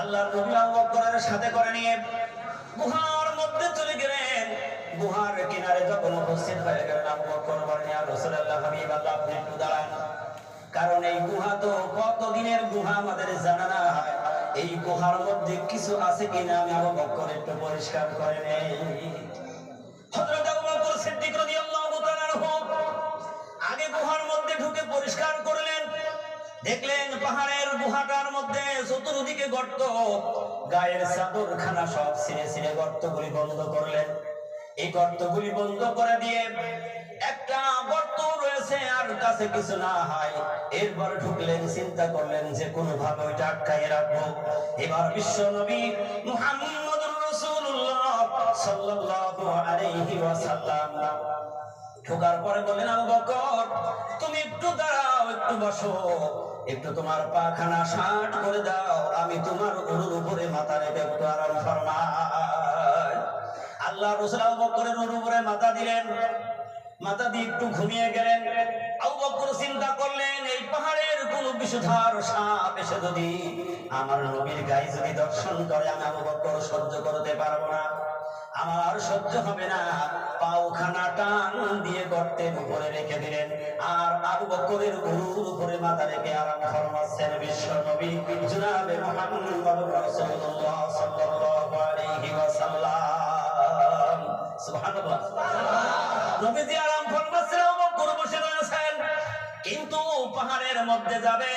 আল্লাহর নবী আবু বকরের সাথে করে নিয়ে গুহার মধ্যে চলে গেলেন। গুহার কিনারে যখন উপস্থিত হয়ে গেলেন, আবু বকর বলেন, ইয়া রাসূলুল্লাহ, হাবিব আল্লাহ, আপনি একটু দাঁড়ান। কারণ এই গুহা তো কত দিনের গুহা আমাদের জানা না এই গুহার মধ্যে কিছু আছে কিনা আমি আবু বকর একটু পরিষ্কার করে নেই। দেখলেন পাহাড়ের গুহাটার মধ্যে চতুর্দিকে গর্ত। গায়ের চাদর খানা সব ছিঁড়ে ছিঁড়ে গর্তগুলি বন্ধ করলেন। এই গর্তগুলি বন্ধ করে দিয়ে একটা গর্ত রয়েছে আর কাছে কিছু না হয়। এরপর ঢুকলেন, চিন্তা করলেন যে কোনো ভাবে ওইটা রাখব। এবার বিশ্ব নবী সাল্লাল্লাহু আলাইহি ওয়াসাল্লাম ঢোকার পরে বললেন, আবু বকর, তুমি একটু দাঁড়াও, একটু বসো। একটু তোমার পাখানা শার্ট করে দাও, আমি তোমার উরুর উপরে মাথা রেখে একটু আরাম ফরমাই আল্লাহ রসুল আবু বকরের উরুর উপরে মাথা দিলেন। মাথা দিয়ে একটু ঘুমিয়ে গেলেন। আবু বকর চিন্তা করলেন, এই পাহাড়ের কোন বিষধার সাপ এসে যদি আমার নবীর গায়ে যদি দর্শন করে, আমি আবু বকর সহ্য করতে পারব না। আমার সহ্য হবে না। পাওখানা টান দিয়ে গর্তের উপরে রেখে দিলেন। আর আবু বকরের গরুর উপরে মাথা রেখে আরাম ফরমাচ্ছেন বিশ্ব নবী মুহাম্মদ রাসূলুল্লাহ সাল্লাল্লাহু আলাইহি ওয়াসাল্লাম। সুবহানাল্লাহ। আরাম আবু বসে রয়েছেন। কিন্তু পাহাড়ের মধ্যে যাবে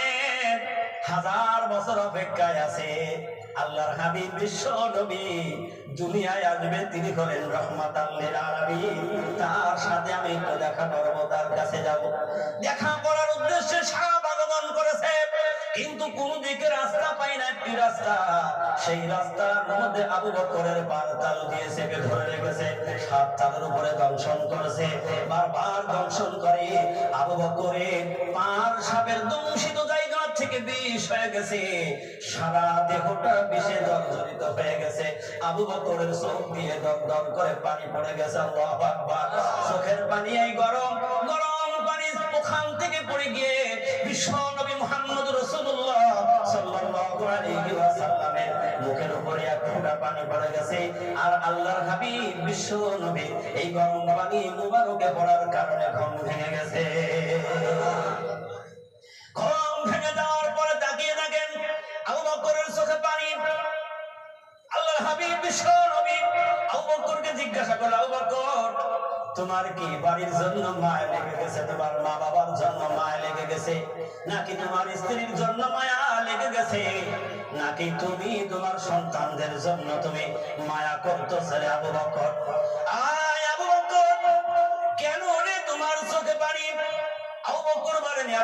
হাজার বছর অপেক্ষায় আছে। আল্লাহর হাবিব বিশ্ব নবী দুনিয়ায় আসবে, তিনি হলেন রহমাত আলামিন। তার একটু দেখা কাছে যাব। দেখা করার উদ্দেশ্যে সাহাব আগমন করেছে। কিন্তু কোন দিকে রাস্তা পাই না, একটি রাস্তা। সেই রাস্তার মধ্যে আবু বকরের বার তাল দিয়ে চেপে ধরে রেখেছে। সাপ তালের উপরে দংশন করেছে। বারবার দংশন করে আবু বকরের পার সাপের দংশিত থেকে বিষ হয়ে গেছে। সারা দেহটা বিষে জর্জরিত হয়ে গেছে। আবু বকরের চোখ দিয়ে দর দর করে পানি পড়ে গেছে, আল্লাহু আকবার। চোখের পানি এই গরম গরম পানি ওখান থেকে পড়ে গিয়ে বিশ্ব নবী সাল্লাল্লাহু আলাইহি ওয়াসাল্লামের মুখের উপরে এক ফোঁটা পানি পড়ে গেছে। আর আল্লাহর হাবিব বিশ্ব নবী এই গরম পানি মুবারকে পড়ার কারণে ঘুম ভেঙে গেছে। তোমার কি বাড়ির জন্য মায়া লেগে গেছে? তোমার মা বাবার জন্য মায়া লেগে গেছে? নাকি তোমার স্ত্রীর জন্য মায়া লেগে গেছে? নাকি তুমি তোমার সন্তানদের জন্য তুমি মায়া করতেছে আবু বকর? আয় আবু বকর, কেন রে তোমার চোখে পানি? আবু বকর বলেন, ইয়া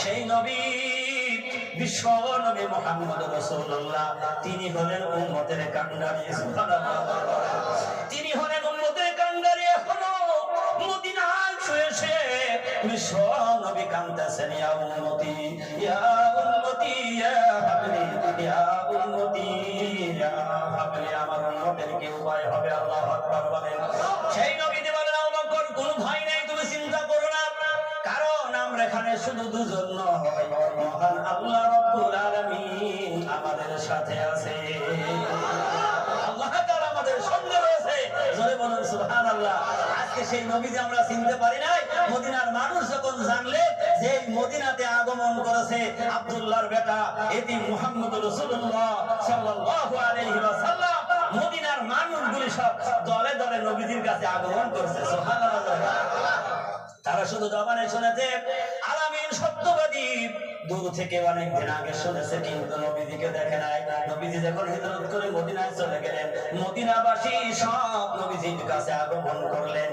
সেই নবী, বিশ্ব নবী মোহাম্মদ তিনি হলেন উম্মতের কান্ডারি তিনি হলেন উম্মতের কান্ডারি এখনও মদিনায় শুয়ে বিশ্ব নবী কান্দাছেন ইয়া ইয়া ইয়া হাবলি, ইয়া ইয়া হাবলি, আমার কি উপায় হবে? আল্লাহু আকবার বলেন। সেই নবী আবু কোন ভয় নাই, তুমি চিন্তা করো না। কারণ আমরা এখানে শুধু দুজন সাথে আছে। দলে দলে নবীজির কাছে আগমন করছে। তারা শুধু জবানে শুনেছে আলামিন সত্যবাদী। দূর থেকে অনেক দিন আগে শুনেছে, কিন্তু নবীজিকে দেখে নাই। নবীজি যখন হিজরত করে মদিনায় চলে গেলেন, মদিনাবাসী সব নবীজির কাছে আগমন করলেন।